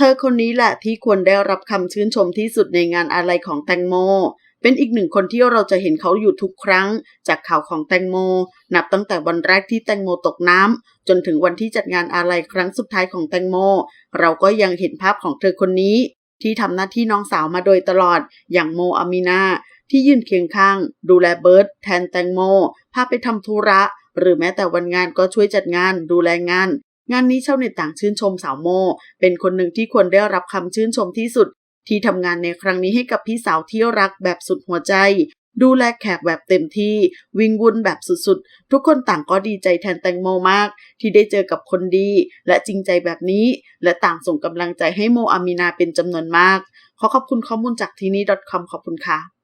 เธอคนนี้แหละที่ควรได้รับคำชื่นชมที่สุดในงานอะไรของแตงโม เป็นอีกหนึ่งคนที่เราจะเห็นเขาอยู่ทุกครั้ง จากข่าวของแตงโม นับตั้งแต่วันแรกที่แตงโมตกน้ำจนถึงวันที่จัดงานอะไรครั้งสุดท้ายของแตงโม เราก็ยังเห็นภาพของเธอคนนี้ ที่ทำหน้าที่น้องสาวมาโดยตลอด อย่างโมอามินาที่ยืนเคียงข้าง ดูแลเบิร์ตแทนแตงโม พาไปทำธุระ หรือแม้แต่วันงานก็ช่วยจัดงาน ดูแลงาน งานนี้ชาวเน็ตต่างชื่นชมสาวโม เป็นคนหนึ่งที่ควรได้รับคำชื่นชมที่สุด ที่ทำงานในครั้งนี้ให้กับพี่สาวที่รักแบบสุดหัวใจ ดูแลแขกแบบเต็มที่ วิ่งวุ่นแบบสุดๆ ทุกคนต่างก็ดีใจแทนแตงโมมาก ที่ได้เจอกับคนดี และจริงใจแบบนี้ และต่างส่งกำลังใจให้โมอามีนาเป็นจำนวนมาก ขอขอบคุณข้อมูลจากที่นี่ .com ขอบคุณค่ะ